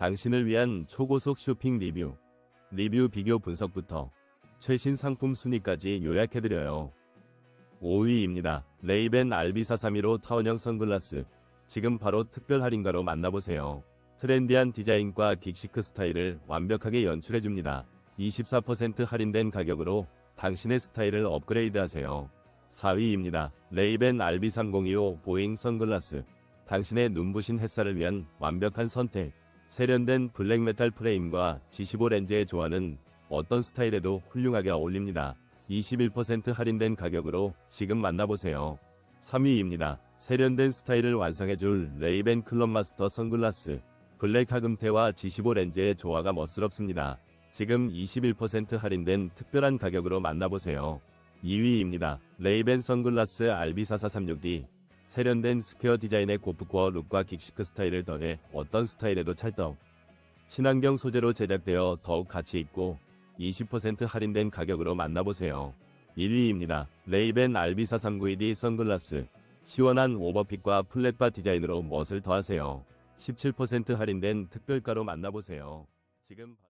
당신을 위한 초고속 쇼핑 리뷰. 리뷰 비교 분석부터 최신 상품 순위까지 요약해드려요. 5위입니다. 레이벤 RB431호 타원형 선글라스. 지금 바로 특별 할인가로 만나보세요. 트렌디한 디자인과 긱시크 스타일을 완벽하게 연출해줍니다. 24% 할인된 가격으로 당신의 스타일을 업그레이드하세요. 4위입니다. 레이벤 RB3025 보잉 선글라스. 당신의 눈부신 햇살을 위한 완벽한 선택. 세련된 블랙메탈 프레임과 G15 렌즈의 조화는 어떤 스타일에도 훌륭하게 어울립니다. 21% 할인된 가격으로 지금 만나보세요. 3위입니다. 세련된 스타일을 완성해줄 레이벤 클럽마스터 선글라스. 블랙 하금테와 G15 렌즈의 조화가 멋스럽습니다. 지금 21% 할인된 특별한 가격으로 만나보세요. 2위입니다. 레이벤 선글라스 RB4436D. 세련된 스퀘어 디자인의 고프코어 룩과 긱시크 스타일을 더해 어떤 스타일에도 찰떡. 친환경 소재로 제작되어 더욱 가치 있고 20% 할인된 가격으로 만나보세요. 1위입니다. 레이벤 RB4392D 선글라스. 시원한 오버핏과 플랫바 디자인으로 멋을 더하세요. 17% 할인된 특별가로 만나보세요. 지금 바-